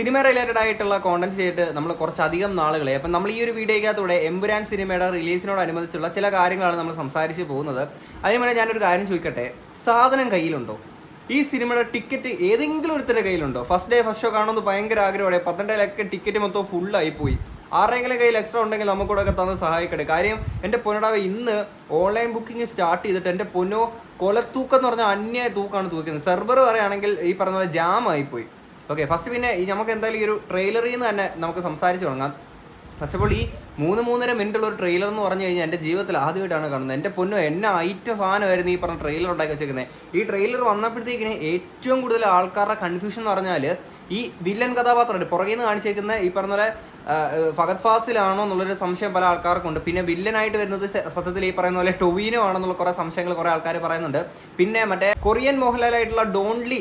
Cinema related ആയിട്ടുള്ള content ചെയ്തിട്ട് നമ്മൾ കുറച്ചധികം നാളുകളെ അപ്പം നമ്മൾ ഈ ഒരു വീഡിയോയ്ക്കകത്തൂടെ എമ്പുരാൻ സിനിമയുടെ റിലീസിനോടനുബന്ധിച്ചുള്ള ചില കാര്യങ്ങളാണ് നമ്മൾ സംസാരിച്ച് പോകുന്നത്. അതിന് മുന്നേ ഞാനൊരു കാര്യം ചോദിക്കട്ടെ? സാധനം കയ്യിലുണ്ടോ? ഈ സിനിമയുടെ ടിക്കറ്റ് ഏതെങ്കിലും ഒരുത്തരുടെ കയ്യിലുണ്ടോ? ഫസ്റ്റ് ഡേ ഫസ്റ്റ് ഷോ കാണുമെന്ന് ഭയങ്കര ആഗ്രഹമാണ്. പന്ത്രണ്ടിലൊക്കെ ടിക്കറ്റ് മൊത്തം ഫുള്ളായി പോയി. ആരെങ്കിലും കയ്യിൽ എക്സ്ട്രാ ഉണ്ടെങ്കിൽ നമുക്കൂടെ ഒക്കെ തന്ന് സഹായിക്കട്ടെ. കാര്യം എന്റെ പൊന്നടാവ് ഇന്ന് ഓൺലൈൻ ബുക്കിംഗ് സ്റ്റാർട്ട് ചെയ്തിട്ട് എന്റെ പൊന്നോ കൊലത്തൂക്കം എന്ന് പറഞ്ഞാൽ അന്യായ തൂക്കാണ് തൂക്കുന്നത്. സെർവർ പറയുകയാണെങ്കിൽ ഈ പറഞ്ഞ പോലെ ജാം ഓക്കെ ഫസ്റ്റ് പിന്നെ ഈ നമുക്ക് എന്തായാലും ഈ ഒരു ട്രെയിലറിൽ നിന്ന് തന്നെ നമുക്ക് സംസാരിച്ച് തുടങ്ങാം. ഫസ്റ്റ് ഓഫ് ഓൾ ഈ മൂന്ന് മൂന്നര മിനിറ്റുള്ള ഒരു ട്രെയിലർ എന്ന് പറഞ്ഞു കഴിഞ്ഞാൽ എന്റെ ജീവിതത്തിൽ ആദ്യമായിട്ടാണ് കാണുന്നത്. എന്റെ പൊന്നു എന്നെ ഐറ്റം സാധനമായിരുന്നു ഈ പറഞ്ഞ ട്രെയിലർ ഉണ്ടാക്കി വെച്ചേക്കുന്നത് ഈ ട്രെയിലർ വന്നപ്പോഴത്തേക്കിന് ഏറ്റവും കൂടുതൽ ആൾക്കാരുടെ കൺഫ്യൂഷൻ എന്ന് പറഞ്ഞാൽ ഈ വില്ലൻ കഥാപാത്രമുണ്ട്. പുറകിൽ നിന്ന് കാണിച്ചേക്കുന്ന ഈ പറഞ്ഞ പോലെ ഫഹദ് ഫാസിലാണോ എന്നുള്ളൊരു സംശയം പല ആൾക്കാർക്കുണ്ട്. പിന്നെ വില്ലനായിട്ട് വരുന്നത് സത്യത്തിൽ ഈ പറയുന്ന പോലെ ടൊവീനോ ആണെന്നുള്ള കുറേ സംശയങ്ങൾ കുറേ ആൾക്കാർ പറയുന്നുണ്ട്. പിന്നെ മറ്റേ കൊറിയൻ മോഹൻലാലായിട്ടുള്ള ഡോൺലി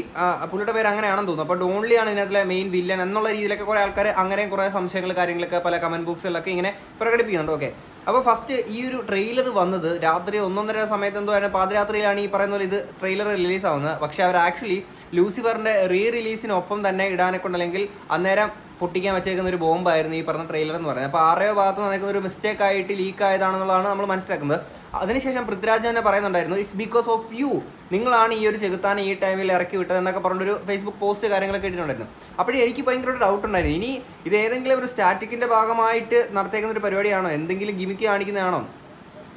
പുള്ളിയുടെ പേര് അങ്ങനെയാണെന്ന് തോന്നുന്നു. അപ്പോൾ ഡോൺലി ആണ് ഇതിനകത്തിലെ മെയിൻ വില്ലൻ എന്നുള്ള രീതിയിലൊക്കെ കുറേ ആൾക്കാർ അങ്ങനെയും കുറേ സംശയങ്ങൾ കാര്യങ്ങളൊക്കെ പല കമന്റ് ബോക്സിലൊക്കെ ഇങ്ങനെ പ്രകടിപ്പിക്കുന്നുണ്ട്. ഓക്കെ അപ്പോൾ ഫസ്റ്റ് ഈ ഒരു ട്രെയിലർ വന്നത് രാത്രി ഒന്നൊന്നര സമയത്ത് എന്തോ ആണ് പാതിരാത്രിയിലാണ് ഈ പറയുന്ന പോലെ ഇത് ട്രെയിലർ റിലീസ് ആവുന്നത്. പക്ഷേ അവർ ആക്ച്വലി ലൂസിഫറിന്റെ റീ റിലീസിനൊപ്പം തന്നെ ഇടാനെ കൊണ്ടല്ലെങ്കിൽ അന്നേരം പൊട്ടിക്കാൻ വെച്ചേക്കുന്ന ഒരു ബോംബായിരുന്നു ഈ പറഞ്ഞ ട്രെയിലർ എന്ന് പറയുന്നത്. അപ്പോൾ ആറയോ ഭാഗത്ത് നടക്കുന്ന ഒരു മിസ്റ്റേക്ക് ആയിട്ട് ലീക്ക് ആയതാണെന്നുള്ളതാണ് നമ്മൾ മനസ്സിലാക്കുന്നത്. അതിനുശേഷം പൃഥ്വിരാജ് തന്നെ പറയുന്നുണ്ടായിരുന്നു ഇറ്റ്സ് ബിക്കോസ് ഓഫ് യു നിങ്ങളാണ് ഈ ഒരു ചെകുത്താനെ ഈ ടൈമിൽ ഇറക്കി വിട്ടത് എന്നൊക്കെ പറഞ്ഞൊരു ഫേസ്ബുക്ക് പോസ്റ്റ് കാര്യങ്ങളൊക്കെ ഇട്ടിട്ടുണ്ടായിരുന്നു. അപ്പോഴേ എനിക്ക് ഭയങ്കര ഒരു ഡൗട്ട് ഉണ്ടായിരുന്നു. ഇനി ഇത് ഏതെങ്കിലും ഒരു സ്റ്റാറ്റിക്കിന്റെ ഭാഗമായിട്ട് നടത്തേക്കുന്ന ഒരു പരിപാടിയാണോ? എന്തെങ്കിലും ഗിമിക്ക് കാണിക്കുന്നതാണോ?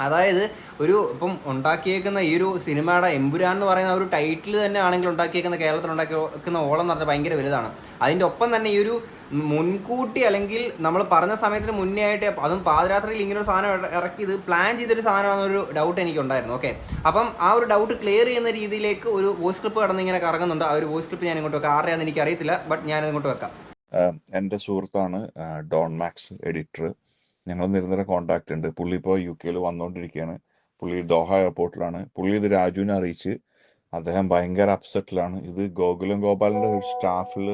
അതായത് ഒരു ഇപ്പം ഉണ്ടാക്കിയേക്കുന്ന ഈ ഒരു സിനിമയുടെ എമ്പുരാൻ എന്ന് പറയുന്ന ഒരു ടൈറ്റിൽ തന്നെ ആണെങ്കിൽ ഉണ്ടാക്കിയേക്കുന്ന കേരളത്തിൽ ഉണ്ടാക്കിയേക്കുന്ന ഓളം എന്ന് പറഞ്ഞാൽ ഭയങ്കര വലുതാണ്. അതിന്റെ ഒപ്പം തന്നെ ഈ ഒരു മുൻകൂട്ടി അല്ലെങ്കിൽ നമ്മൾ പറഞ്ഞ സമയത്തിന് മുന്നേ ആയിട്ട് അതും പാതിരാത്രിയിൽ ഇങ്ങനെ ഒരു സാധനം ഇറ- ഇറക്കി ഇത് പ്ലാൻ ചെയ്തൊരു സാധനമാണെന്നൊരു ഡൗട്ട് എനിക്കുണ്ടായിരുന്നു. ഓക്കെ അപ്പം ആ ഒരു ഡൗട്ട് ക്ലിയർ ചെയ്യുന്ന രീതിയിലേക്ക് ഒരു വോയിസ് ക്ലിപ്പ് കടന്ന് ഇങ്ങനെ കറങ്ങുന്നുണ്ട്. ആ ഒരു വോയിസ് ക്ലിപ്പ് ഞാൻ ഇങ്ങോട്ട് വെക്കാം. ആരുടെയാണെന്ന് എനിക്ക് അറിയത്തില്ല ബട്ട് ഞാൻ ഇങ്ങോട്ട് വെക്കാം. എന്റെ സുഹൃത്താണ് ഡോൺ മാക്സ് എഡിറ്റർ ഞങ്ങൾ നിരന്തരം കോണ്ടാക്ട് ഉണ്ട്. പുള്ളി ഇപ്പോൾ യു കെയിൽ വന്നുകൊണ്ടിരിക്കുകയാണ് പുള്ളി ദോഹ എയർപോർട്ടിലാണ് പുള്ളി ഇത് രാജുവിനെ അറിയിച്ച് അദ്ദേഹം ഭയങ്കര അപ്സെറ്റിലാണ് ഇത് ഗോകുലം ഗോപാലിന്റെ സ്റ്റാഫിൽ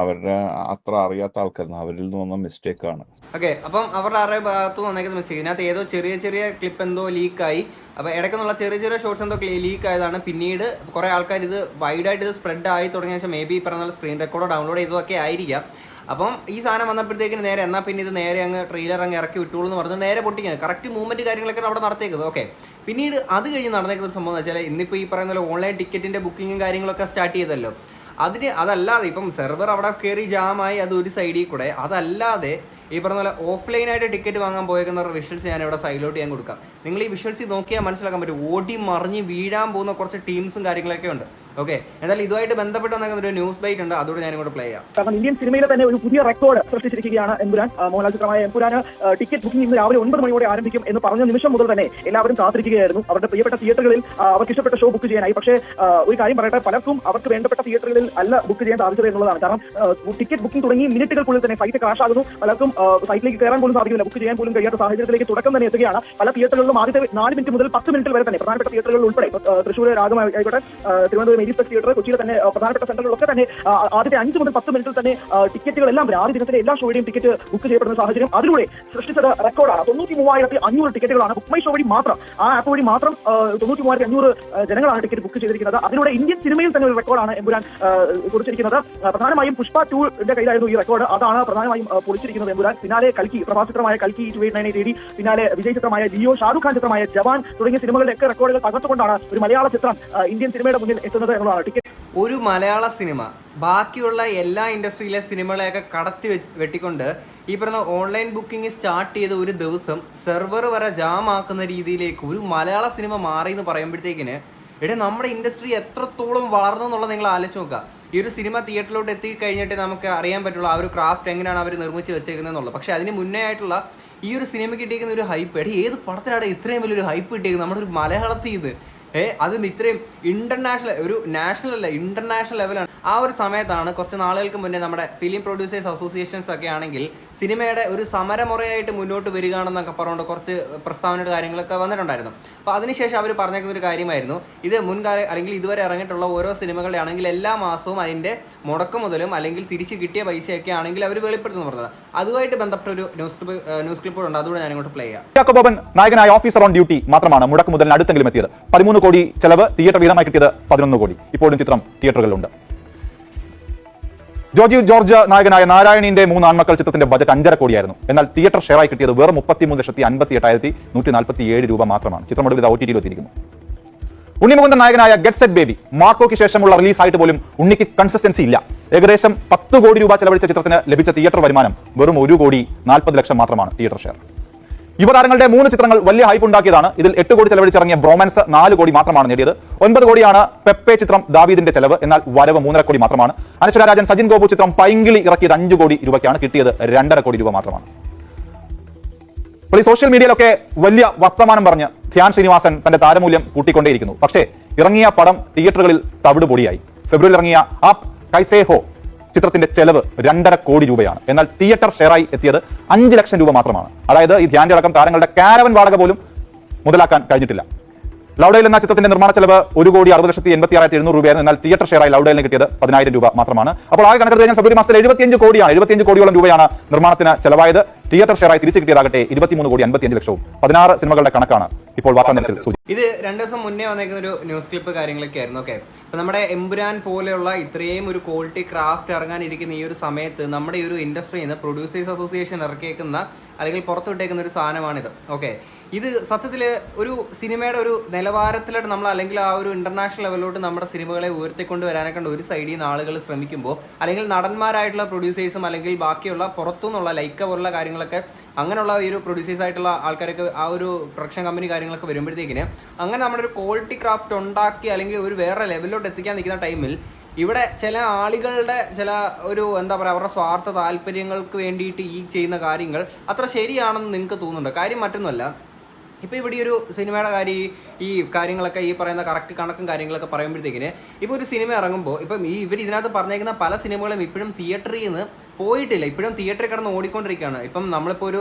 അവരുടെ അത്ര അറിയാത്ത ആൾക്കാരാണ്. അവരിൽ നിന്ന് വന്ന മിസ്റ്റേക്ക് ആണ്. ഓക്കെ അപ്പം അവരുടെ ആരുടെ ഭാഗത്ത് വന്നേക്കുന്ന മെസ്സേജ് ഇതിനകത്ത് ഏതോ ചെറിയ ചെറിയ ക്ലിപ്പ് എന്തോ ലീക്കായി അപ്പോൾ ഇടയ്ക്കുന്നുള്ള ചെറിയ ചെറിയ ഷോർട്സ് എന്തോ ലീക്ക് ആയതാണ്. പിന്നീട് കുറേ ആൾക്കാർ ഇത് വൈഡായിട്ട് ഇത് സ്പ്രെഡ് ആയി തുടങ്ങിയ ശേഷം മേ ബി പറഞ്ഞ സ്ക്രീൻ റെക്കോർഡോ ഡൗൺലോഡ് ചെയ്തതൊക്കെ ആയിരിക്കാം. അപ്പം ഈ സാധനം വന്നപ്പോഴത്തേക്കിന് നേരെ എന്നാൽ പിന്നെ ഇത് നേരെ അങ്ങ് ട്രെയിലർ അങ്ങ് ഇറക്കി വിട്ടോളൂ എന്ന് പറഞ്ഞ് നേരെ പൊട്ടിക്കുന്നത്. കറക്റ്റ് മൂവ്മെന്റ് കാര്യങ്ങളൊക്കെ അവിടെ നടത്തിയേക്കുന്നത്. ഓക്കെ പിന്നീട് അത് കഴിഞ്ഞ് നടന്നേക്കുന്ന ഒരു സംഭവം എന്ന് വെച്ചാൽ ഇന്നിപ്പോൾ ഈ പറയുന്ന ഓൺലൈൻ ടിക്കറ്റിന്റെ ബുക്കിങ്ങും കാര്യങ്ങളൊക്കെ സ്റ്റാർട്ട് ചെയ്തല്ലോ. അതിന് അതല്ലാതെ ഇപ്പം സെർവർ അവിടെ കയറി ജാമായി അത് ഒരു സൈഡിൽ കൂടെ. അതല്ലാതെ ഈ പറഞ്ഞ പോലെ ഓഫ്ലൈനായിട്ട് ടിക്കറ്റ് വാങ്ങാൻ പോയേക്കുന്ന വിഷ്വൽസ് ഞാൻ ഇവിടെ സൈലോട്ട് ഞാൻ കൊടുക്കാം. നിങ്ങൾ ഈ വിഷ്വൽസ് നോക്കിയാൽ മനസ്സിലാക്കാൻ പറ്റും. ഓടി മറിഞ്ഞ് വീഴാൻ പോകുന്ന കുറച്ച് ടീംസും കാര്യങ്ങളൊക്കെ ഉണ്ട്. ഓക്കെ എന്നാൽ ഇതുമായിട്ട് ബന്ധപ്പെട്ട് ഒരു ന്യൂസ് ബൈറ്റ് ഉണ്ട്. അതോടെ ഞാൻ ഇങ്ങോട്ട് പ്ലേ ചെയ്യാം. കാരണം ഇന്ത്യൻ സിനിമയിലെ തന്നെ ഒരു പുതിയ റെക്കോർഡ് സൃഷ്ടിച്ചിരിക്കുകയാണ് എമ്പുരാൻ മോഹൻലാൽ ചിത്രമായ എമ്പുരാന് ടിക്കറ്റ് ബുക്കിംഗ് ഇന്ന് രാവിലെ ഒൻപത് മണിയോടെ ആരംഭിക്കും എന്ന് പറഞ്ഞ നിമിഷം മുതൽ തന്നെ എല്ലാവരും കാത്തിരിക്കുകയായിരുന്നു. അവരുടെ പ്രിയപ്പെട്ട തിയേറ്ററുകളിൽ അവർക്ക് ഇഷ്ടപ്പെട്ട ഷോ ബുക്ക് ചെയ്യാനായി. പക്ഷേ ഒരു കാര്യം പറയട്ടെ പലർക്കും അവർക്ക് വേണ്ടപ്പെട്ട തിയേറ്ററുകളിൽ അല്ല ബുക്ക് ചെയ്യാൻ സാധിച്ചത് എന്നുള്ളതാണ്. കാരണം ടിക്കറ്റ് ബുക്കിംഗ് തുടങ്ങി മിനിറ്റുകൾക്കുള്ളിൽ തന്നെ ഫ്ലൈറ്റ് ക്രാഷ് ആകുന്നു. പലർക്കും സൈറ്റിലേക്ക് കയറാൻ പോലും സാധിക്കില്ല. ബുക്ക് ചെയ്യാൻ പോലും കഴിയാത്ത സാഹചര്യത്തിലേക്ക് തുടക്കം തന്നെ എത്തുകയാണ്. പല തിയേറ്ററുകളിലും ആദ്യത്തെ നാല് മിനിറ്റ് മുതൽ പത്ത് മിനിറ്റ് വരെ തന്നെ പ്രധാനപ്പെട്ട തിയേറ്ററുകളിൽ ഉൾപ്പെടെ തൃശ്ശൂർ രാഗമായിക്കോട്ടെ തിരുവനന്തപുരം എരിസ്പെക്ട് തിയേറ്റർ കൊച്ചിയിലെ തന്നെ പ്രധാനപ്പെട്ട സെന്ററുകളൊക്കെ തന്നെ ആദ്യത്തെ അഞ്ച് മുതൽ പത്ത് മിനിറ്റിൽ തന്നെ ടിക്കറ്റുകളെല്ലാം ആദ്യ ദിവസത്തെ എല്ലാ ഷോയുടെയും ടിക്കറ്റ് ബുക്ക് ചെയ്യപ്പെടുന്ന സാഹചര്യം അതിലൂടെ സൃഷ്ടിച്ചത് റെക്കോർഡാണ്. തൊണ്ണൂറ്റി മൂവായിരത്തി അഞ്ഞൂറ് ടിക്കറ്റുകളാണ് ബുക്ക് മൈ ഷോ വഴി മാത്രം. ആ ആപ്പ് വഴി മാത്രം തൊണ്ണൂറ്റി മൂവായിരത്തി അഞ്ഞൂറ് ജനങ്ങളാണ് ടിക്കറ്റ് ബുക്ക് ചെയ്തിരിക്കുന്നത്. അതിലൂടെ ഇന്ത്യൻ സിനിമയിൽ തന്നെ ഒരു റെക്കോർഡാണ് എമ്പുരാൻ കുറിച്ചിരിക്കുന്നത് പ്രധാനമായും പുഷ്പ ടൂന്റെ കയ്യിലായിരുന്നു ഈ റെക്കോർഡ് അതാണ് പ്രധാനമായും പൊളിച്ചിരിക്കുന്നത് എമ്പുരാൻ. പിന്നാലെ കൽക്കി പ്രഭാചിത്രമായ കൽക്കി ടു എയ്റ്റ് നയൻ എയ്റ്റ് പിന്നാലെ വിജയ് ചിത്രമായ ലിയോ ഷാറുഖ് ഖാൻ ചിത്രമായ ജവാൻ തുടങ്ങിയ സിനിമകളുടെ ഒക്കെ റെക്കോർഡുകൾ തകർത്തുകൊണ്ടാണ് ഒരു മലയാള ചിത്രം ഇന്ത്യൻ സിനിമയുടെ മുന്നിൽ എത്തുന്നത്. ഒരു മലയാള സിനിമ ബാക്കിയുള്ള എല്ലാ ഇൻഡസ്ട്രിയിലെ സിനിമകളെയൊക്കെ കടത്തി വെച്ച് വെട്ടിക്കൊണ്ട് ഈ പറഞ്ഞ ഓൺലൈൻ ബുക്കിംഗ് സ്റ്റാർട്ട് ചെയ്ത ഒരു ദിവസം സെർവർ വരെ ജാം ആക്കുന്ന രീതിയിലേക്ക് ഒരു മലയാള സിനിമ മാറി എന്ന് പറയുമ്പോഴത്തേക്കിന് ഇവിടെ നമ്മുടെ ഇൻഡസ്ട്രി എത്രത്തോളം വളർന്നു എന്നുള്ളത് നിങ്ങൾ ആലോചിച്ച് നോക്കുക. ഈ ഒരു സിനിമ തിയേറ്ററിലോട്ട് എത്തി കഴിഞ്ഞിട്ട് നമുക്ക് അറിയാൻ പറ്റുള്ളൂ ആ ഒരു ക്രാഫ്റ്റ് എങ്ങനെയാണ് അവർ നിർമ്മിച്ച് വെച്ചേക്കുന്നത് എന്നുള്ളത്. പക്ഷേ അതിന് മുന്നേ ആയിട്ടുള്ള ഈ ഒരു സിനിമ കിട്ടിയിരിക്കുന്ന ഒരു ഹൈപ്പ് എടി ഏത് പടത്തിനാണ് ഇത്രയും വലിയൊരു ഹൈപ്പ് കിട്ടിയിരിക്കുന്നത്? നമ്മുടെ ഒരു മലയാളത്തിൽ ഇത് ഏ അതും ഇത്രയും ഇന്റർനാഷണൽ ഒരു നാഷണൽ അല്ല ഇന്റർനാഷണൽ ലെവലാണ് ആ ഒരു സമയത്താണ് കുറച്ച് നാളുകൾക്ക് മുന്നേ നമ്മുടെ ഫിലിം പ്രൊഡ്യൂസേഴ്സ് അസോസിയേഷൻസ് ഒക്കെ ആണെങ്കിൽ സിനിമയുടെ ഒരു സമരമുറയായിട്ട് മുന്നോട്ട് വരികയാണെന്നൊക്കെ പറഞ്ഞുകൊണ്ട് കുറച്ച് പ്രസ്താവനയുടെ കാര്യങ്ങളൊക്കെ വന്നിട്ടുണ്ടായിരുന്നു. അപ്പോൾ അതിനുശേഷം അവർ പറഞ്ഞേക്കുന്ന ഒരു കാര്യമായിരുന്നു. ഇത് മുൻകാല അല്ലെങ്കിൽ ഇതുവരെ ഇറങ്ങിയിട്ടുള്ള ഓരോ സിനിമകളുടെ ആണെങ്കിൽ എല്ലാ മാസവും അതിന്റെ മുടക്കം മുതലും അല്ലെങ്കിൽ തിരിച്ച് കിട്ടിയ പൈസയൊക്കെ ആണെങ്കിൽ അവർ വെളിപ്പെടുത്തുന്നു പറഞ്ഞത് അതുമായിട്ട് ബന്ധപ്പെട്ട ഒരു ന്യൂസ് ക്ലിപ്പ് ന്യൂസ് ക്ലിപ്പ് ഉണ്ട്. അതുകൂടെ ഞാൻ ഇങ്ങോട്ട് പ്ലേ ചെയ്യാം. യാക്കോബോബൻ നായകനായ ഓഫീസർ ഓൺ ഡ്യൂട്ടി മാത്രമാണ് മുടക്ക് മുതൽ അടുത്തെങ്കിലും എത്തിയത്. പതിമൂന്ന് കോടി ചെലവ് തിയേറ്റർ വീതമായി കിട്ടിയത് പതിനൊന്ന് കോടി. ഇപ്പോഴും ചിത്രം തിയേറ്ററുകളിലുണ്ട്. ജോജി ജോർജ് നായകനായ നാരായണീന്റെ മൂന്ന് ആൺമക്കൾ ചിത്രത്തിന്റെ ബജറ്റ് അഞ്ചര കോടിയായിരുന്നു. എന്നാൽ തിയേറ്റർ ഷെയറായി കിട്ടിയത് വെറും മുപ്പത്തിമൂന്ന് ലക്ഷത്തി അൻപത്തി എട്ടായിരത്തി നൂറ്റി നാൽപ്പത്തി ഏഴ് രൂപ മാത്രമാണ് ചിത്രം ഒടുവിൽ ഒ ടി ടിയിൽ എത്തിയിരിക്കുന്നു ഉണ്ണിമുകുന്ദൻ നായകനായ ഗെറ്റ് സെറ്റ് ബേബി മാർക്കോയ്ക്ക് ശേഷമുള്ള റിലീസ് ആയിട്ട് പോലും ഉണ്ണിക്ക് കൺസിസ്റ്റൻസി ഇല്ല. ഏകദേശം പത്ത് കോടി രൂപ ചെലവഴിച്ച ചിത്രത്തിന് ലഭിച്ച തിയേറ്റർ വരുമാനം വെറും ഒരു കോടി നാൽപ്പത് ലക്ഷം മാത്രമാണ് തിയേറ്റർ ഷെയർ യുവതാരങ്ങളുടെ മൂന്ന് ചിത്രങ്ങൾ വലിയ ഹൈപ്പ് ഉണ്ടാക്കിയതാണ്. ഇതിൽ എട്ട് കോടി ചെലവഴിച്ചിറങ്ങിയ ബ്രോമൻസ് നാല് കോടി മാത്രമാണ് നേടിയത്. ഒൻപത് കോടിയാണ് പെപ്പെ ചിത്രം ദാവീദിന്റെ ചെലവ്. എന്നാൽ വരവ് മൂന്നര കോടി മാത്രമാണ്. അനശ്വര രാജൻ സജിൻ ഗോപു ചിത്രം പൈങ്കിളി ഇറക്കിയത് അഞ്ച് കോടി രൂപയ്ക്കാണ്. കിട്ടിയത് രണ്ടര കോടി രൂപ മാത്രമാണ്. ഇപ്പോൾ ഈ സോഷ്യൽ മീഡിയയിലൊക്കെ വലിയ വർത്തമാനം പറഞ്ഞ് ധ്യാൻ ശ്രീനിവാസൻ തന്റെ താരമൂല്യം കൂട്ടിക്കൊണ്ടേയിരിക്കുന്നു. പക്ഷേ ഇറങ്ങിയ പടം തിയേറ്ററുകളിൽ തവിട് ഫെബ്രുവരി ഇറങ്ങിയ ആപ് കൈസേഹോ ചിത്രത്തിന്റെ ചെലവ് രണ്ടര കോടി രൂപയാണ്. എന്നാൽ തിയേറ്റർ ഷെയറായി എത്തിയത് അഞ്ച് ലക്ഷം രൂപ മാത്രമാണ്. അതായത് ഈ ധ്യാന്റെ അടക്കം താരങ്ങളുടെ കാരവൻ വാടക പോലും മുതലാക്കാൻ കഴിഞ്ഞിട്ടില്ല. ലൗഡയിൽ എന്ന ചിത്രത്തിന്റെ നിർമ്മാണ ചെലവ് ഒരു കോടി അറുപത് ലക്ഷത്തി എൺപത്തി ആറായിരത്തി എഴുന്നൂറ് രൂപയായിരുന്നു. എന്നാൽ തിയേറ്റർ ഷെയറായി ലൗഡലിന് കിട്ടിയത് പതിനായിരം രൂപ മാത്രമാണ്. അപ്പോൾ ആകെ കണക്കെടുത്ത് കഴിഞ്ഞാൽ ഫെബ്രുവരി മാസത്തിൽ എഴുപത്തിയഞ്ച് കോടിയാണ്. എഴുപത്തിയഞ്ച് കോടിയോളം രൂപയാണ് നിർമ്മാണത്തിന് ചെലവായത്. തിയേറ്റർ ഷെയറായി തിരിച്ചു കിട്ടിയതാകട്ടെ ഇരുപത്തിമൂന്ന് കോടി അൻപത്തിയഞ്ച് ലക്ഷവും. പതിനാറ് സിനിമകളുടെ കണക്കാണ് ഇപ്പോൾ വാർത്താ നിരത്തിൽ സൂചി ഇത് രണ്ടു ദിവസം മുന്നേ വന്നേക്കുന്ന ഒരു ന്യൂസ് ക്ലിപ്പ് കാര്യങ്ങളൊക്കെ ആയിരുന്നു ഓക്കെ അപ്പൊ നമ്മുടെ എമ്പുരാൻ പോലെയുള്ള ഇത്രയും ഒരു ക്വാളിറ്റി ക്രാഫ്റ്റ് ഇറങ്ങാനിരിക്കുന്ന ഈ ഒരു സമയത്ത് നമ്മുടെ ഈ ഒരു ഇൻഡസ്ട്രിയിൽ നിന്ന് പ്രൊഡ്യൂസേഴ്സ് അസോസിയേഷൻ ഇറക്കിയേക്കുന്ന അല്ലെങ്കിൽ പുറത്തുവിട്ടേക്കുന്ന ഒരു സാധനമാണിത് ഓക്കെ ഇത് സത്യത്തിൽ ഒരു സിനിമയുടെ ഒരു നിലവാരത്തിലോട്ട് നമ്മൾ അല്ലെങ്കിൽ ആ ഒരു ഇന്റർനാഷണൽ ലെവലിലോട്ട് നമ്മുടെ സിനിമകളെ ഉയർത്തിക്കൊണ്ട് വരാനൊക്കെ ഒരു സൈഡിൽ നിന്ന് ആളുകൾ ശ്രമിക്കുമ്പോൾ അല്ലെങ്കിൽ നടന്മാരായിട്ടുള്ള പ്രൊഡ്യൂസേഴ്സും അല്ലെങ്കിൽ ബാക്കിയുള്ള പുറത്തുനിന്നുള്ള ലൈക്ക പോലുള്ള കാര്യങ്ങളൊക്കെ അങ്ങനെയുള്ള ഈ ഒരു പ്രൊഡ്യൂസേഴ്സ് ആയിട്ടുള്ള ആൾക്കാരൊക്കെ ആ ഒരു പ്രൊഡക്ഷൻ കമ്പനി കാര്യങ്ങളൊക്കെ വരുമ്പോഴത്തേക്കിന് അങ്ങനെ നമ്മുടെ ഒരു ക്വാളിറ്റി ക്രാഫ്റ്റ് ഉണ്ടാക്കി അല്ലെങ്കിൽ ഒരു വേറെ ലെവലിലോട്ട് എത്തിക്കാൻ നിൽക്കുന്ന ടൈമിൽ ഇവിടെ ചില ആളുകളുടെ ചില ഒരു എന്താ പറയുക അവരുടെ സ്വാർത്ഥ താല്പര്യങ്ങൾക്ക് വേണ്ടിയിട്ട് ഈ ചെയ്യുന്ന കാര്യങ്ങൾ അത്ര ശരിയാണെന്ന് നിങ്ങൾക്ക് തോന്നുന്നുണ്ട്? കാര്യം മറ്റൊന്നുമല്ല. ഇപ്പോൾ ഇവിടെ ഒരു സിനിമയുടെ കാര്യം ഈ- ഈ കാര്യങ്ങളൊക്കെ ഈ പറയുന്ന കറക്റ്റ് കണക്കും കാര്യങ്ങളൊക്കെ പറയുമ്പോഴത്തേക്കിന് ഇപ്പോൾ ഒരു സിനിമ ഇറങ്ങുമ്പോൾ ഇപ്പം ഈ ഇവർ ഇതിനകത്ത് പറഞ്ഞേക്കുന്ന പല സിനിമകളും ഇപ്പോഴും തിയേറ്ററിൽ നിന്ന് പോയിട്ടില്ല. ഇപ്പോഴും തിയേറ്ററിൽ കിടന്ന് ഓടിക്കൊണ്ടിരിക്കുകയാണ്. ഇപ്പം നമ്മളിപ്പോൾ ഒരു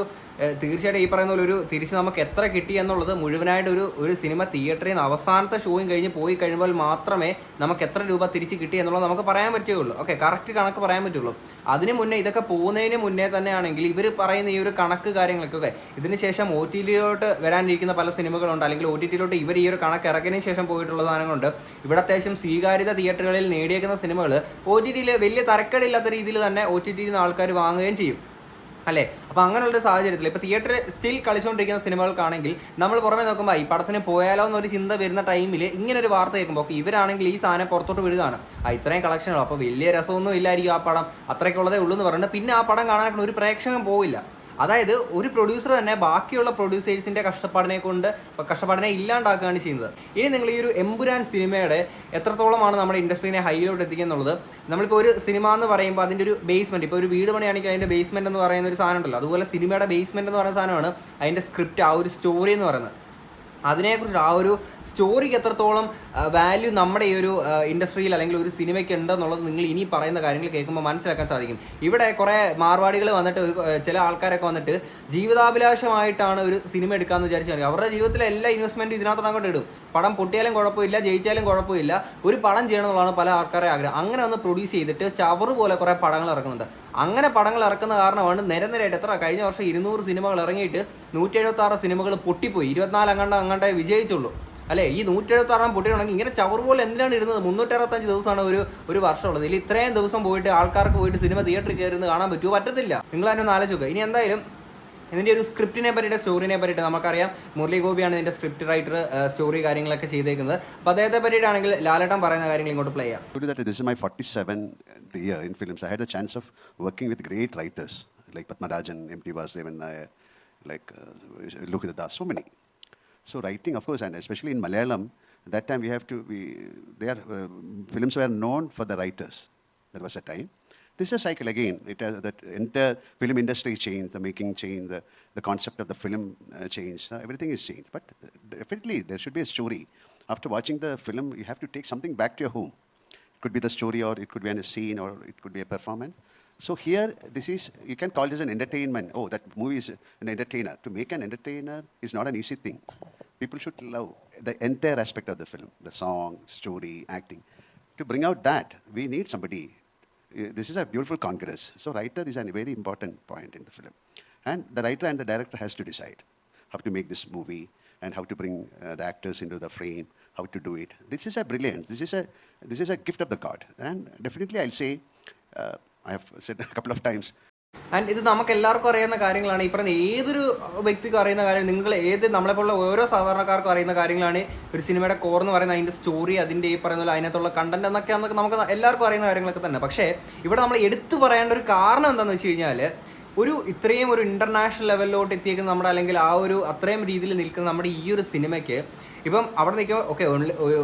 തീർച്ചയായിട്ടും ഈ പറയുന്ന പോലെ ഒരു തിരിച്ച് നമുക്ക് എത്ര കിട്ടി എന്നുള്ളത് മുഴുവനായിട്ട് ഒരു ഒരു സിനിമ തിയേറ്ററിൽ നിന്ന് അവസാനത്തെ ഷോയും കഴിഞ്ഞ് പോയി കഴിയുമ്പോൾ മാത്രമേ നമുക്ക് എത്ര രൂപ തിരിച്ച് കിട്ടി എന്നുള്ളത് നമുക്ക് പറയാൻ പറ്റുകയുള്ളൂ. ഓക്കെ കറക്റ്റ് കണക്ക് പറയാൻ പറ്റുള്ളൂ അതിന് മുന്നേ ഇതൊക്കെ പോകുന്നതിന് മുന്നേ തന്നെയാണെങ്കിൽ ഇവർ പറയുന്ന ഈ ഒരു കണക്ക് കാര്യങ്ങളൊക്കെ ഇതിന് ശേഷം ഒ ടി ടിയിലോട്ട് വരാനിരിക്കുന്ന പല സിനിമകളുണ്ട് അല്ലെങ്കിൽ ഒ ടി ടിയിലോട്ട് ഇവർ ഈ ഒരു കണക്ക് ഇറക്കിയതിന് ശേഷം പോയിട്ടുള്ള സാധനങ്ങളുണ്ട്. ഇവിടെ അത്യാവശ്യം സ്വീകാര്യത തിയേറ്ററുകളിൽ നേടിയേക്കുന്ന സിനിമകൾ ഒ ടി ടിയിൽ വലിയ തരക്കേടില്ലാത്ത രീതിയിൽ തന്നെ ഒ ടി ടിയിൽ നിന്ന് ആൾക്കാർ വാങ്ങുകയും ചെയ്യും. അല്ലേ? അപ്പോൾ അങ്ങനെയുള്ള സാഹചര്യത്തിൽ ഇപ്പോൾ തിയേറ്ററിൽ സ്റ്റിൽ കളിച്ചുകൊണ്ടിരിക്കുന്ന സിനിമകൾക്കാണെങ്കിൽ നമ്മൾ പുറമെ നോക്കുമ്പോൾ ഈ പടത്തിന് പോയാലോ എന്നൊരു ചിന്ത വരുന്ന ടൈമിൽ ഇങ്ങനെ ഒരു വാർത്ത കേൾക്കുമ്പോൾ ഓക്കെ ഇവരാണെങ്കിൽ ഈ സാധനം പുറത്തോട്ട് വിടുകയാണ്. ആ ഇത്രയും കളക്ഷനുകൾ അപ്പോൾ വലിയ രസമൊന്നും ഇല്ലായിരിക്കും ആ പടം. അത്രയ്ക്കുള്ളതേ ഉള്ളൂ എന്ന് പറഞ്ഞിട്ട് പിന്നെ ആ പടം കാണാനായിട്ട് ഒരു പ്രേക്ഷകൻ പോവില്ല. അതായത് ഒരു പ്രൊഡ്യൂസർ തന്നെ ബാക്കിയുള്ള പ്രൊഡ്യൂസേഴ്സിന്റെ കഷ്ടപ്പാടിനെ കൊണ്ട് കഷ്ടപ്പാടിനെ ഇല്ലാണ്ടാക്കുകയാണ് ചെയ്യുന്നത്. ഇനി നിങ്ങൾ ഈ ഒരു എമ്പുരാൻ സിനിമയുടെ എത്രത്തോളമാണ് നമ്മുടെ ഇൻഡസ്ട്രീനെ ഹൈയിലോട്ട് എത്തിക്കുക എന്നുള്ളത് നമ്മളിപ്പോൾ ഒരു സിനിമ എന്ന് പറയുമ്പോൾ അതിന്റെ ഒരു ബേസ്മെന്റ് ഇപ്പോൾ ഒരു വീട് പണിയാണെങ്കിൽ അതിന്റെ ബേസ്മെന്റ് എന്ന് പറയുന്ന ഒരു സാധനം ഉണ്ടല്ലോ. അതുപോലെ സിനിമയുടെ ബേസ്മെന്റ് എന്ന് പറയുന്ന സാധനമാണ് അതിന്റെ സ്ക്രിപ്റ്റ് ആ ഒരു സ്റ്റോറി എന്ന് പറയുന്നത്. അതിനെക്കുറിച്ച് ആ ഒരു സ്റ്റോറിക്ക് എത്രത്തോളം വാല്യൂ നമ്മുടെ ഈ ഒരു ഇൻഡസ്ട്രിയിൽ അല്ലെങ്കിൽ ഒരു സിനിമയ്ക്ക് ഉണ്ടെന്നുള്ളത് നിങ്ങൾ ഇനി പറയുന്ന കാര്യങ്ങൾ കേൾക്കുമ്പോൾ മനസ്സിലാക്കാൻ സാധിക്കും. ഇവിടെ കുറേ മാർവാടികൾ വന്നിട്ട് ചില ആൾക്കാരൊക്കെ വന്നിട്ട് ജീവിതാഭിലാഷമായിട്ടാണ് ഒരു സിനിമ എടുക്കാമെന്ന് വിചാരിച്ചാൽ അവരുടെ ജീവിതത്തിലെ എല്ലാ ഇൻവെസ്റ്റ്മെന്റും ഇതിനകത്തോടെ അങ്ങോട്ട് ഇടും. പടം പൊട്ടിയാലും കുഴപ്പമില്ല ജയിച്ചാലും കുഴപ്പമില്ല. ഒരു പടം ചെയ്യണം എന്നുള്ളതാണ് പല ആൾക്കാരെ ആഗ്രഹം. അങ്ങനെ ഒന്ന് പ്രൊഡ്യൂസ് ചെയ്തിട്ട് ചവറ് പോലെ കുറേ പടങ്ങൾ ഇറക്കുന്നുണ്ട്. അങ്ങനെ പടങ്ങൾ ഇറക്കുന്ന കാരണമാണ് നിരനിരയായിട്ട് എത്ര കഴിഞ്ഞ വർഷം ഇരുന്നൂറ് സിനിമകൾ ഇറങ്ങിയിട്ട് നൂറ്റി എഴുപത്താറ് സിനിമകൾ പൊട്ടിപ്പോയി. ഇരുപത്തിനാല് അങ്ങാണ്ട് അങ്ങാണ്ടേ വിജയിച്ചുള്ളൂ. അല്ലേ? ഈ നൂറ്റി എഴുപത്താറാം പൊട്ടിയാണെങ്കിൽ ഇങ്ങനെ ചവർ പോലെ എന്തിനാണ് ഇരുന്നത്? മുന്നൂറ്റി അറുപത്തഞ്ച് ദിവസമാണ് ഒരു ഒരു വർഷമുള്ളത്. ഇതിൽ ഇത്രയും ദിവസം പോയിട്ട് ആൾക്കാർക്ക് പോയിട്ട് സിനിമ തിയേറ്ററിൽ കയറി കാണാൻ പറ്റുമോ? പറ്റത്തില്ല. നിങ്ങൾ അതിനൊന്ന് ആലോചിക്കുക ഇനി എന്തായാലും ഇതിന്റെ ഒരു സ്ക്രിപ്റ്റിനെ പറ്റിയിട്ട് സ്റ്റോറിനെ പറ്റിയിട്ട് നമുക്കറിയാം മുരളി ഗോപിയാണ് ഇതിന്റെ സ്ക്രിപ്റ്റ് റൈറ്റർ സ്റ്റോറി കാര്യങ്ങളൊക്കെ ചെയ്തേക്കുന്നത് അപ്പോൾ അദ്ദേഹത്തെ പറ്റിയിട്ടാണെങ്കിൽ ലാലേട്ടൻ പറയുന്ന കാര്യങ്ങൾ ഇങ്ങോട്ട് പ്ലേ ചെയ്യാം is my 47 the year in films. I had the chance of working with great writers like Padmarajan, M.T. Vasudevan Nair, like uh, Lokita Das, so many. So writing, of course, and especially in Malayalam, that time we have to, we, their uh, films known for the writers. There was a time. This is a cycle again. It has, that entire film industry changed, the making changed, the, the concept of the film uh, changed. Uh, everything is changed. But definitely there should be a story. After watching the film, you have to take something back to your home. It could be the story, or it could be a scene, or it could be a performance. So here, this is you can call this an entertainment. Oh, that movie is an entertainer. To make an entertainer is not an easy thing. People should love the entire aspect of the film, the song, story, acting. To bring out that, we need somebody. Uh, This is a beautiful congress. So writer is a very important point in the film, and the writer and the director has to decide how to make this movie and how to bring uh, the actors into the frame, how to do it. This is a brilliance. This is a this is a gift of the god, and definitely I'll say, uh, I have said a couple of times. And ഇത് നമുക്ക് എല്ലാവർക്കും അറിയാവുന്ന കാര്യങ്ങളാണ്. ഈ പറഞ്ഞ ഏതൊരു വ്യക്തിക്കും അറിയുന്ന കാര്യം നിങ്ങൾ ഏത് നമ്മളെപ്പോലുള്ള ഓരോ സാധാരണക്കാർക്കും അറിയുന്ന കാര്യങ്ങളാണ്. ഒരു സിനിമയുടെ കോർ എന്ന് പറയുന്ന അതിന്റെ സ്റ്റോറി അതിന്റെ ഈ പറയുന്ന അതിനകത്തുള്ള കണ്ടന്റ് എന്നൊക്കെ നമുക്ക് നമുക്ക് എല്ലാവർക്കും അറിയുന്ന കാര്യങ്ങളൊക്കെ തന്നെ. പക്ഷേ ഇവിടെ നമ്മൾ എടുത്തു പറയേണ്ട ഒരു കാരണം എന്താണെന്ന് വെച്ച് കഴിഞ്ഞാൽ ഒരു ഇത്രയും ഒരു ഇന്റർനാഷണൽ ലെവലിലോട്ട് എത്തിയേക്കുന്ന നമ്മുടെ അല്ലെങ്കിൽ ആ ഒരു അത്രയും രീതിയിൽ നിൽക്കുന്ന നമ്മുടെ ഈ ഒരു സിനിമയ്ക്ക് ഇപ്പം അവിടെ നിൽക്കുമ്പോൾ ഓക്കെ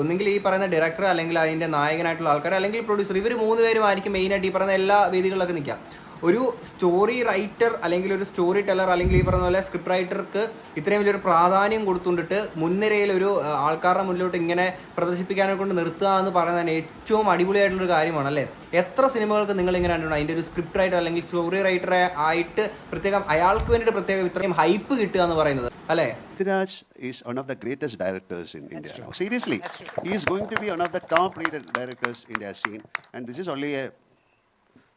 ഒന്നെങ്കിൽ ഈ പറയുന്ന ഡയറക്ടർ അല്ലെങ്കിൽ അതിന്റെ നായകനായിട്ടുള്ള ആൾക്കാർ അല്ലെങ്കിൽ പ്രൊഡ്യൂസർ ഇവർ മൂന്ന് പേരും ആയിരിക്കും മെയിനായിട്ട് ഈ പറയുന്ന എല്ലാ വേദികളിലൊക്കെ നിൽക്കുക. ഒരു സ്റ്റോറി റൈറ്റർ അല്ലെങ്കിൽ ഒരു സ്റ്റോറി ടെല്ലർ അല്ലെങ്കിൽ ഈ പറഞ്ഞ പോലെ സ്ക്രിപ്റ്റ് റൈറ്റർക്ക് ഇത്രയും വലിയൊരു പ്രാധാന്യം കൊടുത്തുകൊണ്ടിട്ട് മുൻനിരയിൽ ഒരു ആൾക്കാരുടെ മുന്നിലോട്ട് ഇങ്ങനെ പ്രദർശിപ്പിക്കാനെ കൊണ്ട് നിർത്തുക എന്ന് പറയുന്നത് ഏറ്റവും അടിപൊളിയായിട്ടുള്ളൊരു കാര്യമാണ് അല്ലേ എത്ര സിനിമകൾക്ക് നിങ്ങൾ ഇങ്ങനെ കണ്ടിട്ടുണ്ട്? അതിന്റെ ഒരു സ്ക്രിപ്റ്റ് റൈറ്റർ അല്ലെങ്കിൽ സ്റ്റോറി റൈറ്റർ ആയിട്ട് പ്രത്യേകം അയാൾക്ക് വേണ്ടിയിട്ട് പ്രത്യേകം ഇത്രയും ഹൈപ്പ് കിട്ടുക എന്ന് പറയുന്നത് അല്ലേ? Prithviraj is one of the greatest directors in India seriously he is going to be one of the top rated directors India seen and and is only a a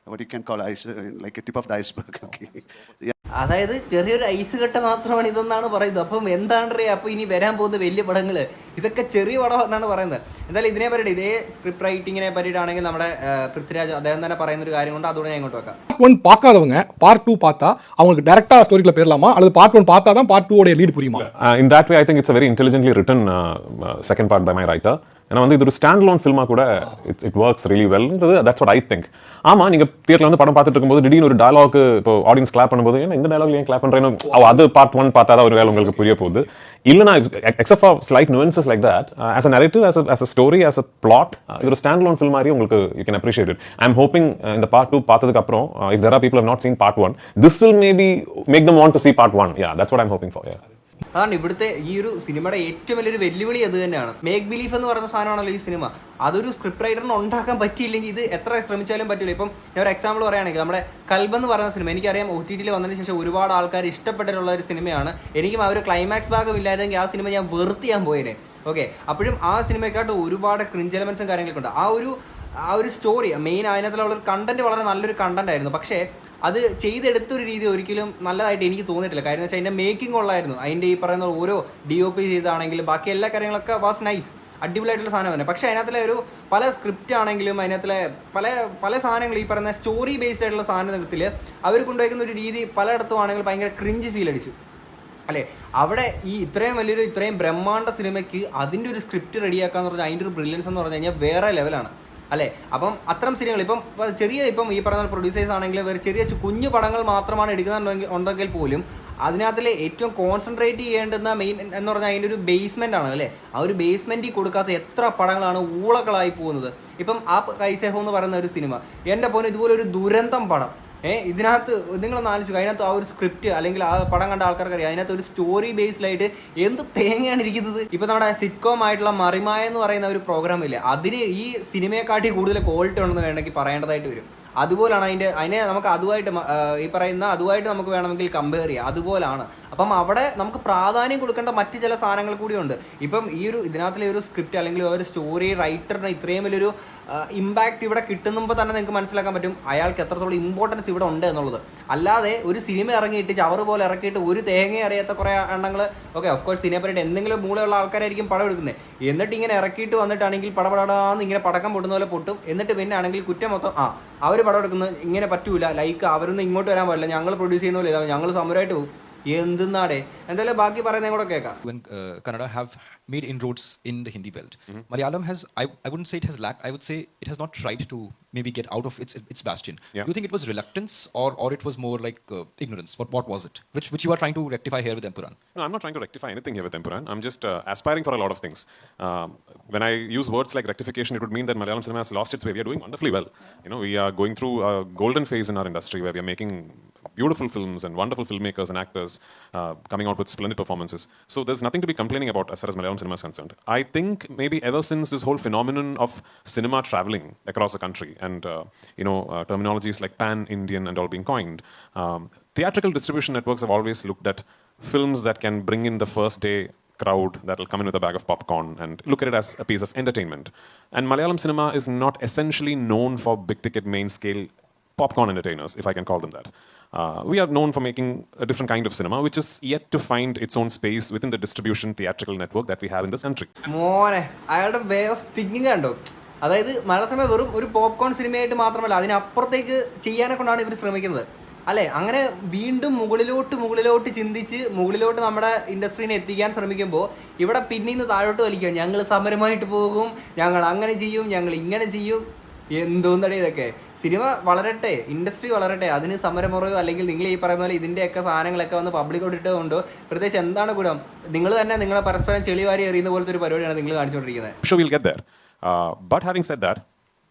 what you can call ice, uh, like a tip of the iceberg. Okay, yeah. അതായത് ചെറിയൊരു ice കട്ട മാത്രമാണ് ഇതെന്നാണ് പറയുന്നത് അപ്പം എന്താണ് ray അപ്പോൾ ഇനി വരാൻ പോകുന്ന വലിയ പടങ്ങൾ ഇതൊക്കെ ചെറിയ പടം എന്നാണ് പറയുന്നത് എന്തായാലും ഇതിനെ പറ്റിയിട്ട് ഇതേ സ്ക്രിപ്റ്റ് റൈറ്റിങ്ങിനെ പറ്റിയിട്ടാണെങ്കിൽ നമ്മുടെ ആ, പൃഥ്വിരാജ് അദ്ദേഹം തന്നെ പറയുന്ന ഒരു കാര്യം കൊണ്ട് അതുകൊണ്ട് ഞാൻ ഇങ്ങോട്ട് വെക്കാം பார்ட் ஒன் பார்க்காதவங்க பார்ட் டூ பார்த்தா அவங்களுக்கு டேரக்டா ஸ்டோரிக்குள்ள போயிடலாமா அல்லது பார்ட் ஒன் பார்த்தா தான் பார்ட் டூ உடைய லீட் புரியுமா Uh, in that way, I think it's a very intelligently written uh, uh, second ஏன்னா வந்து இது ஒரு ஸ்டாண்ட் லோன் ஃபில்மாக கூட இட்ஸ் இட் ஒர்க்ஸ் ரியலி வெல்ன்றது தட்ஸ் வாட் ஐ திங்க் ஆமாம் நீங்கள் தியேட்டரில் வந்து படம் பார்த்துட்டு இருக்கும்போது திடீர்னு ஒரு டயலாக் இப்போ ஆடியன்ஸ் கிளாப் பண்ணும்போது ஏன்னா இந்த டயலாக் ஏன் கிளாப் பண்ணுறேன்னு அது பார்ட் ஒன் பார்த்தா தான் ஒரு வேலை உங்களுக்கு புரிய போகுது. இல்லைனா except of slight nuances like that as a narrative as as a story as a plot இது ஒரு ஸ்டாண்ட் லோன் ஃபில்ம் மாதிரி உங்களுக்கு you can appreciate it I am hoping இந்த பார்ட் டூ பார்த்ததுக்கு அப்புறம் if there are people have not seen part one this will maybe make them want to see part one yeah that's what I'm hoping for yeah അതാണ് ഇവിടുത്തെ ഈ ഒരു സിനിമയുടെ ഏറ്റവും വലിയൊരു വെല്ലുവിളി അത് തന്നെയാണ്. മേക്ക് ബിലീഫ് എന്ന് പറയുന്ന സാധനമാണല്ലോ ഈ സിനിമ. അതൊരു സ്ക്രിപ്റ്റ് റൈറ്ററിന് ഉണ്ടാക്കാൻ പറ്റിയില്ലെങ്കിൽ ഇത് എത്ര ശ്രമിച്ചാലും പറ്റില്ല. ഇപ്പം ഞാൻ ഒരു എക്സാമ്പിൾ പറയുകയാണെങ്കിൽ നമ്മുടെ കൽബ് എന്ന് പറയുന്ന സിനിമ എനിക്കറിയാം ഒ ടി ടിയിൽ വന്നതിന് ശേഷം ഒരുപാട് ആൾക്കാർ ഇഷ്ടപ്പെട്ടിട്ടുള്ള ഒരു സിനിമയാണ്. എനിക്കും ആ ഒരു ക്ലൈമാക്സ് ഭാഗം ഇല്ലായിരുന്നെങ്കിൽ ആ സിനിമ ഞാൻ വെറുത്ത് ഞാൻ പോയേനെ. ഓക്കെ അപ്പോഴും ആ സിനിമയെക്കാട്ട് ഒരുപാട് ക്രിഞ്ച് എലമെൻസും കാര്യങ്ങളൊക്കെ ഉണ്ട്. ആ ഒരു ആ ഒരു സ്റ്റോറി മെയിൻ അതിനകത്തുള്ള ഒരു കണ്ടന്റ് വളരെ നല്ലൊരു കണ്ടന്റ് ആയിരുന്നു. പക്ഷേ അത് ചെയ്തെടുത്തൊരു രീതി ഒരിക്കലും നല്ലതായിട്ട് എനിക്ക് തോന്നിയിട്ടില്ല. കാര്യം വെച്ചാൽ അതിന്റെ മേക്കിംഗ് ഉള്ളായിരുന്നു അതിന്റെ ഈ പറയുന്ന ഓരോ ഡി ഒ പി ചെയ്താണെങ്കിലും ബാക്കി എല്ലാ കാര്യങ്ങളൊക്കെ വാസ് നൈസ് അടിപൊളിയായിട്ടുള്ള സാധനം തന്നെ പക്ഷേ അതിനകത്തിലെ ഒരു പല സ്ക്രിപ്റ്റ് ആണെങ്കിലും അതിനകത്തിലെ പല പല സാധനങ്ങൾ ഈ പറയുന്ന സ്റ്റോറി ബേസ്ഡ് ആയിട്ടുള്ള സാധനത്തിൽ അവർ കൊണ്ടുവയ്ക്കുന്ന ഒരു രീതി പലയിടത്തും ആണെങ്കിൽ ഭയങ്കര ക്രിഞ്ച് ഫീൽ അടിച്ചു. അല്ലേ? അവിടെ ഈ ഇത്രയും വലിയൊരു ഇത്രയും ബ്രഹ്മാണ്ഡ സിനിമയ്ക്ക് അതിന്റെ ഒരു സ്ക്രിപ്റ്റ് റെഡിയാക്കാന്ന് പറഞ്ഞാൽ അതിന്റെ ഒരു ബ്രില്യൻസ് എന്ന് പറഞ്ഞു കഴിഞ്ഞാൽ വേറെ ലെവലാണ് അല്ലേ? അപ്പം അത്തരം സിനിമകൾ ഇപ്പം ചെറിയ ഇപ്പം ഈ പറഞ്ഞ പ്രൊഡ്യൂസേഴ്സ് ആണെങ്കിൽ വേറെ ചെറിയ കുഞ്ഞു പടങ്ങൾ മാത്രമാണ് എടുക്കുന്നുണ്ടെങ്കിൽ ഉണ്ടെങ്കിൽ പോലും അതിനകത്തിലെ ഏറ്റവും കോൺസെൻട്രേറ്റ് ചെയ്യേണ്ടുന്ന മെയിൻ എന്ന് പറഞ്ഞാൽ അതിന്റെ ഒരു ബേസ്മെന്റ് ആണ് അല്ലേ? ആ ഒരു ബേസ്മെന്റിൽ കൊടുക്കാത്ത എത്ര പടങ്ങളാണ് ഊളകളായി പോകുന്നത്. ഇപ്പം ആ കൈസേഹോ എന്ന് പറയുന്ന ഒരു സിനിമ എന്റെ പോലും ഇതുപോലെ ഒരു ദുരന്തം പടം. ഏ ഇതിനകത്ത് നിങ്ങളൊന്ന് ആലോചിക്കുക അതിനകത്ത് ആ ഒരു സ്ക്രിപ്റ്റ് അല്ലെങ്കിൽ ആ പടം കണ്ട ആൾക്കാർക്ക് അറിയാം അതിനകത്ത് ഒരു സ്റ്റോറി ബേസ്ഡായിട്ട് എന്ത് തേങ്ങയാണ് ഇരിക്കുന്നത്. ഇപ്പൊ നമ്മുടെ സിറ്റ്കോം ആയിട്ടുള്ള മറിമായ എന്ന് പറയുന്ന ഒരു പ്രോഗ്രാം ഇല്ലേ അതിന് ഈ സിനിമയെക്കാട്ടി കൂടുതൽ ക്വാളിറ്റി ഉണ്ടെന്ന് വേണമെങ്കിൽ പറയേണ്ടതായിട്ട് വരും. അതുപോലാണ് അതിന്റെ അതിനെ നമുക്ക് അതുമായിട്ട് ഈ പറയുന്ന അതുമായിട്ട് നമുക്ക് വേണമെങ്കിൽ കമ്പയർ ചെയ്യാം. അതുപോലാണ്. അപ്പം അവിടെ നമുക്ക് പ്രാധാന്യം കൊടുക്കേണ്ട മറ്റ് ചില സാധനങ്ങൾ കൂടിയുണ്ട്. ഇപ്പം ഈ ഒരു ഇതിനകത്തിലെ ഒരു സ്ക്രിപ്റ്റ് അല്ലെങ്കിൽ ഒരു സ്റ്റോറി റൈറ്ററിന് ഇത്രയും വലിയൊരു ഇമ്പാക്റ്റ് ഇവിടെ കിട്ടുമ്പോൾ തന്നെ നിങ്ങൾക്ക് മനസ്സിലാക്കാൻ പറ്റും അയാൾക്ക് എത്രത്തോളം ഇമ്പോർട്ടൻസ് ഇവിടെ ഉണ്ട് എന്നുള്ളത്. അല്ലാതെ ഒരു സിനിമ ഇറങ്ങിയിട്ട് ചവറ് പോലെ ഇറക്കിയിട്ട് ഒരു തേങ്ങ അറിയാത്ത കുറേ എണ്ണങ്ങൾ ഓക്കെ ഓഫ് കോഴ്സ് സിനിമ പറ്റിയിട്ട് എന്തെങ്കിലും മൂളയുള്ള ആൾക്കാരായിരിക്കും പടം എടുക്കുന്നത്. എന്നിട്ട് ഇങ്ങനെ ഇറക്കിയിട്ട് വന്നിട്ടാണെങ്കിൽ പടപടാന്ന് ഇങ്ങനെ പടക്കം പൊട്ടുന്ന പോലെ പൊട്ടും. എന്നിട്ട് പിന്നെ ആണെങ്കിൽ കുറ്റം മൊത്തം ആ അവർ പടം എടുക്കുന്നത് ഇങ്ങനെ പറ്റൂല. ലൈക്ക് അവരൊന്നും ഇങ്ങോട്ട് വരാൻ പാടില്ല. ഞങ്ങൾ പ്രൊഡ്യൂസ് ചെയ്യുന്ന പോലെ ഞങ്ങൾ സമരമായിട്ട് പോകും. എന്തെന്നാടേ എന്തായാലും ബാക്കി പറയുന്നത് കൂടെ കേൾക്കാം when uh, Kannada have made inroads in the Hindi belt. Malayalam has, I, I wouldn't say it has lacked, I would say it has not tried to maybe get out of its its bastion. Yeah. Do you think it was reluctance or, or it was more like uh, ignorance? What, what was it? Which, which you are trying to rectify here with Empuran? No, I'm not trying to rectify anything here with Empuran. I'm just uh, aspiring for a lot of things. Um, when I use words like rectification, it would mean that Malayalam cinema has lost its way. We are doing wonderfully well. You know, we are going through a golden phase in our industry where we are making beautiful films and wonderful filmmakers and actors uh, coming out with splendid performances. So there's nothing to be complaining about as far as Malayalam cinema is concerned. I think maybe ever since this whole phenomenon of cinema traveling across the country and uh, you know uh, terminologies like pan-Indian and all being coined, um, theatrical distribution networks have always looked at films that can bring in the first day crowd that will come in with a bag of popcorn and look at it as a piece of entertainment. And Malayalam cinema is not essentially known for big ticket main scale popcorn entertainers, if I can call them that. Uh, we are known for making a different kind of cinema, which is yet to find its own space within the distribution theatrical network that we have in this country. മോനെ അയാളുടെ way of thinking കണ്ടോ? അതായത് മലയാള cinema വെറും ഒരു popcorn സിനിമയായിട്ട് മാത്രമല്ല അതിനപ്പുറത്തേക്ക് ചെയ്യാനെ കൊണ്ടാണ് ഇവർ ശ്രമിക്കുന്നത്. അല്ലേ? അങ്ങനെ വീണ്ടും മുകളിലോട്ട് മുകളിലോട്ട് ചിന്തിച്ച് മുകളിലോട്ട് നമ്മുടെ ഇൻഡസ്ട്രീനെ എത്തിക്കാൻ ശ്രമിക്കുമ്പോൾ ഇവിടെ പിന്നീന്ന് താഴോട്ട് വലിക്കുക. ഞങ്ങൾ സമരമായിട്ട് പോകും ഞങ്ങൾ അങ്ങനെ ചെയ്യും ഞങ്ങൾ ഇങ്ങനെ ചെയ്യും. എന്തോന്നടേ ഇതൊക്കെ? സിനിമ വളരട്ടെ ഇൻഡസ്ട്രി വളരട്ടെ അതിന് സമരമുറയോ അല്ലെങ്കിൽ നിങ്ങൾ ഈ പറയുന്ന പോലെ ഇതിന്റെയൊക്കെ സാധനങ്ങളൊക്കെ വന്ന് പബ്ലിക്കോട്ട് ഇട്ടുകൊണ്ടോ പ്രത്യേകിച്ച് എന്താണ് ഗുണം നിങ്ങൾ തന്നെ നിങ്ങളെ പരസ്പരം ചെളിവാരി എറിയുന്ന പോലത്തെ ഒരു പരിപാടിയാണ് നിങ്ങൾ കാണിച്ചുകൊണ്ടിരിക്കുന്നത് I'm sure we'll get there. Uh, but having said that,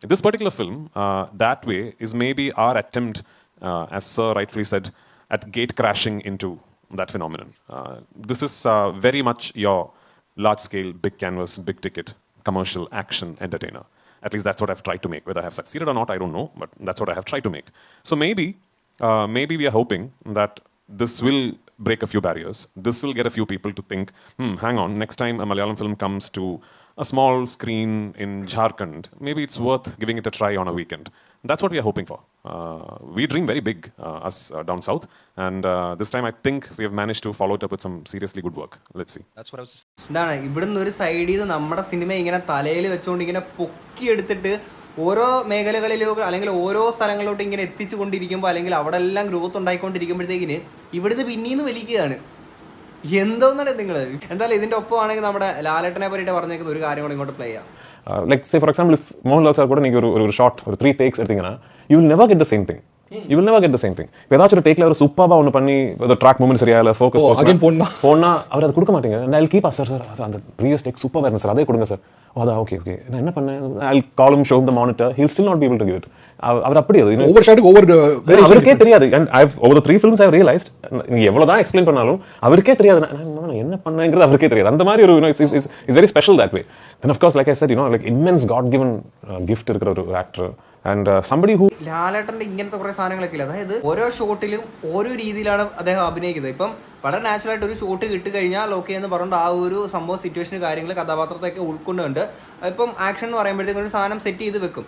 this particular film, uh, that way, is maybe our attempt, uh, as Sir rightfully said, at gate crashing into that phenomenon. Uh, this is uh, very much your large At least that's what I've tried to make. Whether I have succeeded or not, I don't know, but that's what I have tried to make. So maybe, uh, maybe we are hoping that this will break a few barriers. This will get a few people to think, hmm, hang on, next time a Malayalam film comes to a small screen in Jharkhand, maybe it's worth giving it a try on a weekend. That's what we are hoping for. Uh, we dream very big, uh, us uh, down south, and uh, this time I think we have managed to follow it up with some seriously good work. Let's see. That's what I was എന്താണ് ഇവിടുന്ന് ഒരു സൈഡിൽ നിന്ന് നമ്മുടെ cinema ഇങ്ങനെ തലയിൽ വെച്ചുകൊണ്ട് ഇങ്ങനെ പൊക്കിയെടുത്തിട്ട് ഓരോ മേഖലകളിലോ അല്ലെങ്കിൽ ഓരോ സ്ഥലങ്ങളിലോട്ട് ഇങ്ങനെ എത്തിച്ചു കൊണ്ടിരിക്കുമ്പോൾ അല്ലെങ്കിൽ അവിടെ എല്ലാം ഗ്രോത്ത് ഉണ്ടായിക്കൊണ്ടിരിക്കുമ്പോഴത്തേക്കിന് ഇവിടുന്ന് പിന്നീന്ന് വലിക്കുകയാണ് എന്തോന്നാണ് നിങ്ങൾ എന്തായാലും ഇതിന്റെ ഒപ്പം ആണെങ്കിൽ നമ്മുടെ ലാലേട്ടനെ പറ്റിയിട്ട് പറഞ്ഞേക്കുന്ന ഒരു കാര്യം കൂടെ ഇങ്ങോട്ട് പ്ലേ ചെയ്യാം. Like say for example if Mohanlal sir കൂടെ എനിക്ക് ഒരു ഒരു ഷോട്ട് ഒരു three takes എടുത്തിങ്ങനെ you will never get the same thing you will never get the same thing இப்போ ஏதாச்சும் ஒரு டேக்ல ஒரு சூப்பராக ஒன்று ട്രാക്ക് அந்த ட்ராக் ഫോക്കസ് சரியா இல்லை ஃபோக்கஸ் போனா அவர் அதை கொடுக்க மாட்டேங்க ஐ கீப் சார் சார் அந்த ப்ரீவியஸ் டேக் சூப்பராக இருந்தது ஓ அதான் ஓகே ஓகே நான் என்ன பண்ணேன் ஐ காலும் show the monitor he'll still not be able to give it அவர் அப்படி அது you know, ஒவ்வொரு ஷாட்டுக்கு ஒவ்வொரு ஏன்னா, அவருக்கே தெரியாது அண்ட் ஐ ஒவ்வொரு த்ரீ ஃபிலிம்ஸ் ஐ ரியலைஸ்ட் நீங்க எவ்வளவுதான் எக்ஸ்பிளைன் பண்ணாலும் அவருக்கே தெரியாது நான் நான் நான் என்ன பண்ணேங்கிறது அவருக்கே தெரியாது அந்த மாதிரி ஒரு is is is very special that way then of course like I said you know like immense God given gift இருக்கிற ஒரு ஆக்டர் அண்ட் சம்படி ஹூ ലാലേട്ടന്റെ ഇങ്ങനത്തെ കുറെ സാധനങ്ങളൊക്കെ ഇല്ല അതായത് ഓരോ ഷോട്ടിലും ഓരോ രീതിയിലാണ് അദ്ദേഹം അഭിനയിക്കുന്നത് ഇപ്പം വളരെ നാച്ചുറൽ ആയിട്ട് ഒരു ഷോട്ട് കിട്ടിക്കഴിഞ്ഞാൽ ഓക്കെ എന്ന് പറഞ്ഞുകൊണ്ട് ആ ഒരു സംഭവം സിറ്റുവേഷൻ കാര്യങ്ങൾ കഥാപാത്രത്തെയൊക്കെ ഉൾക്കൊണ്ടുകൊണ്ട് ഇപ്പം ആക്ഷൻ എന്ന് പറയുമ്പോഴത്തേക്കും ഒരു സാധനം സെറ്റ് ചെയ്ത് വെക്കും.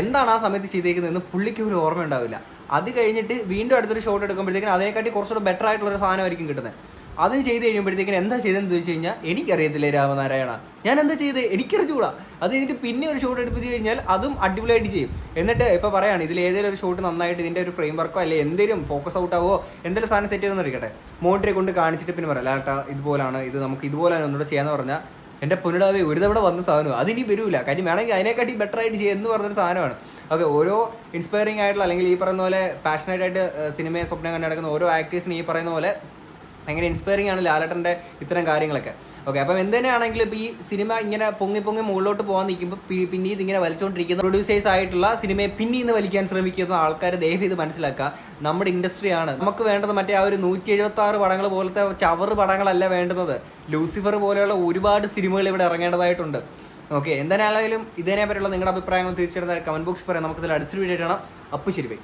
എന്താണ് ആ സമയത്ത് ചെയ്തേക്കുന്നതെന്ന് പുള്ളിക്ക് ഒരു ഓർമ്മ ഉണ്ടാവില്ല അത് കഴിഞ്ഞിട്ട് വീണ്ടും അടുത്തൊരു ഷോട്ട് എടുക്കുമ്പോഴത്തേക്കും അതിനെക്കാട്ടി കുറച്ചുകൂടെ ബെറ്റർ ആയിട്ടുള്ള ഒരു സാധനമായിരിക്കും കിട്ടുന്നത്. അതും ചെയ്ത് കഴിയുമ്പോഴത്തേക്കിന് എന്താ ചെയ്തതെന്ന് ചോദിച്ചു കഴിഞ്ഞാൽ എനിക്കറിയത്തില്ലേ രാമനാരായണ. ഞാൻ എന്താ ചെയ്തത്? എനിക്കറിഞ്ഞൂടാ. അത് കഴിഞ്ഞിട്ട് പിന്നെ ഒരു ഷോട്ട് എടുപ്പിച്ച് കഴിഞ്ഞാൽ അതും അടിപൊളിയായിട്ട് ചെയ്യും. എന്നിട്ട് ഇപ്പോൾ പറയാണ് ഇതിൽ ഏതെങ്കിലും ഒരു ഷോട്ട് നന്നായിട്ട് ഇതിന്റെ ഒരു ഫ്രെയിം വർക്കോ അല്ലെങ്കിൽ എന്തെങ്കിലും ഫോക്കസ് ഔട്ട് ആവോ എന്തെങ്കിലും സാധനം സെറ്റ് ചെയ്തെന്ന് ഇരിക്കട്ടെ മോട്ടറെ കൊണ്ട് കാണിച്ചിട്ട് പിന്നെ പറയാം ലാട്ടാ ഇതുപോലാണ് ഇത് നമുക്ക് ഇതുപോലാണ് ഒന്നുകൂടെ ചെയ്യാന്ന് പറഞ്ഞാൽ എന്റെ പൊന്നിടാവേ ഒരു തവണ വന്ന സാധനവും അതിനി വരൂല. കാര്യം വേണമെങ്കിൽ അതിനെക്കാട്ടി ബെറ്റർ ആയിട്ട് ചെയ്യുന്നു പറഞ്ഞൊരു സാധനമാണ്. ഓക്കെ ഓരോ ഇൻസ്പയറിംഗ് ആയിട്ടുള്ള അല്ലെങ്കിൽ ഈ പറയുന്ന പോലെ പാഷനേറ്റ് ആയിട്ട് സിനിമയെ സ്വപ്നം കണ്ടു ഓരോ ആക്ടേഴ്സിനും ഈ പറയുന്ന പോലെ ഭയങ്കര ഇൻസ്പയറിംഗ് ആണ് ലാലേട്ടന്റെ ഇത്തരം കാര്യങ്ങളൊക്കെ. ഓക്കെ അപ്പം എന്ത് തന്നെയാണെങ്കിലും ഇപ്പോൾ ഈ സിനിമ ഇങ്ങനെ പൊങ്ങി പൊങ്ങി മുകളിലോട്ട് പോകാൻ നിൽക്കുമ്പോൾ പിന്നെ ഇതിങ്ങനെ വലിച്ചുകൊണ്ടിരിക്കുന്ന പ്രൊഡ്യൂസേഴ്സ് ആയിട്ടുള്ള സിനിമയെ പിന്നീന്ന് വലിക്കാൻ ശ്രമിക്കുന്ന ആൾക്കാർ ദയവ് ഇത് മനസ്സിലാക്കുക. നമ്മുടെ ഇൻഡസ്ട്രിയാണ് നമുക്ക് വേണ്ടത് മറ്റേ ആ ഒരു നൂറ്റി എഴുപത്തി ആറ് പടങ്ങൾ പോലത്തെ ചവറ് പടങ്ങളല്ല വേണ്ടുന്നത്. ലൂസിഫർ പോലെയുള്ള ഒരുപാട് സിനിമകൾ ഇവിടെ ഇറങ്ങേണ്ടതായിട്ടുണ്ട്. ഓക്കെ എന്തായാലും ഇതിനെ പറ്റിയുള്ള നിങ്ങളുടെ അഭിപ്രായങ്ങൾ തീർച്ചയായിട്ടും കമന്റ് ബോക്സ് പറയാം. നമുക്കിതിൽ അടുത്തൊരു വീഡിയോ കാണാം. അപ്പു ശരി